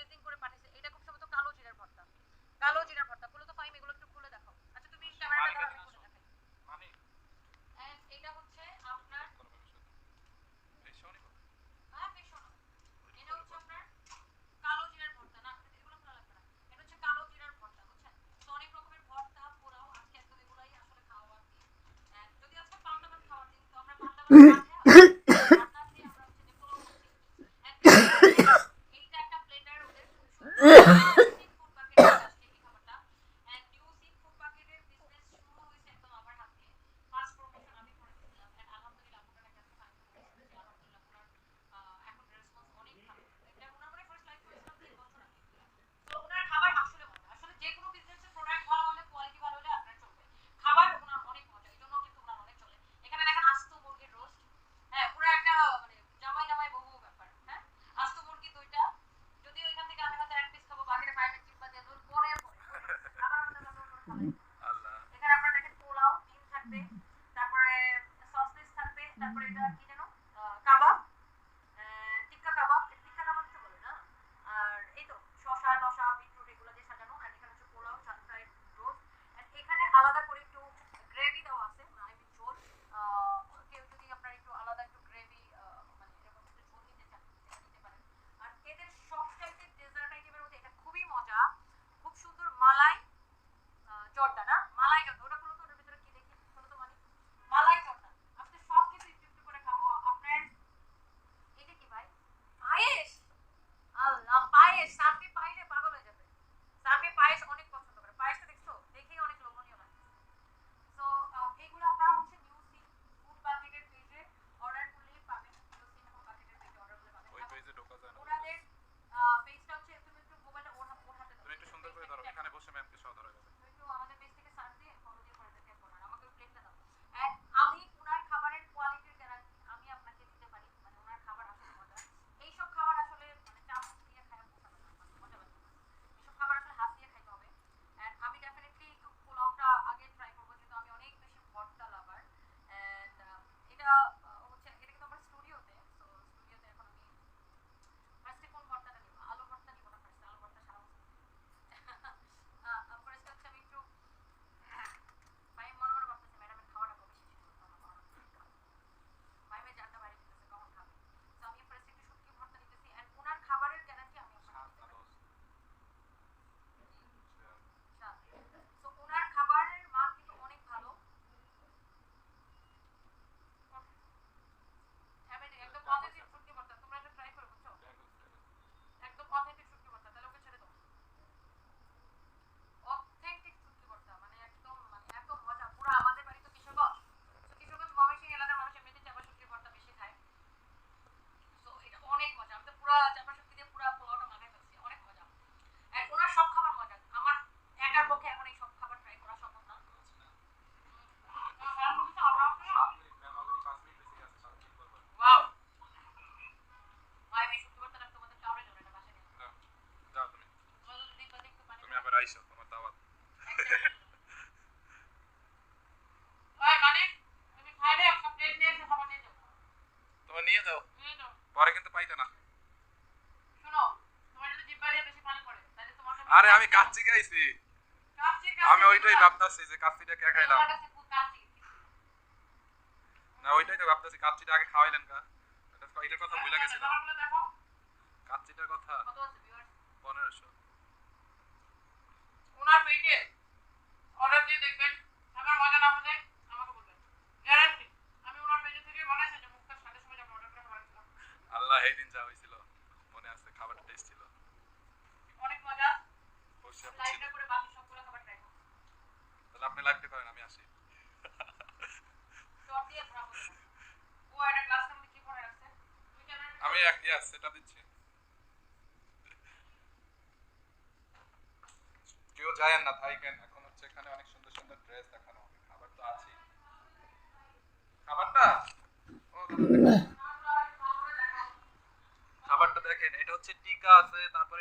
তেতিং করে পাঠিয়েছে এটা খুব সম্ভবত কালো জিরার ভর্তা। কালো জিরার ভর্তা। বলো তো ফাইম এগুলো একটু খুলে দেখাও। আচ্ছা তুমি ক্যামেরাটা ধরো আমি দেখাই। মানে এন্ড এটা হচ্ছে আপনার পেশনি হ্যাঁ এটা হচ্ছে আপনার কালো জিরার ভর্তা। হচ্ছে কালো জিরার ভর্তা বুঝছেন? তো অনেক রকমের ভর্তা পোড়াও আজকে একদম এগুলাই আসলে খাওয়া আর যদি আজকে পান্ডা ভাত খাওয়ার তো নিয়ে যাও। পরে কিন্তু পাইতে না। আরে আমি কাচ্চি খাইছি। আমি ওইটাই ভাবতাছি যে কাচ্চিটা কে খাইলাম। না ওইটাই তো ভাবতেছি কাচ্চিটা আগে খাওয়াইলেন কা। কথা ভুলে গেছিলাম। কাচ্চিটার কথা। পনেরোশো। যা হয়েছিল মনে আছে খাবার টেস্ট ছিল। অনেক মজা। তাহলে আপনি লাগতে করেন আমি আসি। আমি এক ইয়াস সেটা দিচ্ছি। কেউ যায় না থাইকেন এখন হচ্ছে এখানে অনেক সুন্দর সুন্দর ড্রেস দেখানো খাবার তো আছে খাবারটা? ও দেখেন এটা হচ্ছে টিকা আছে তারপর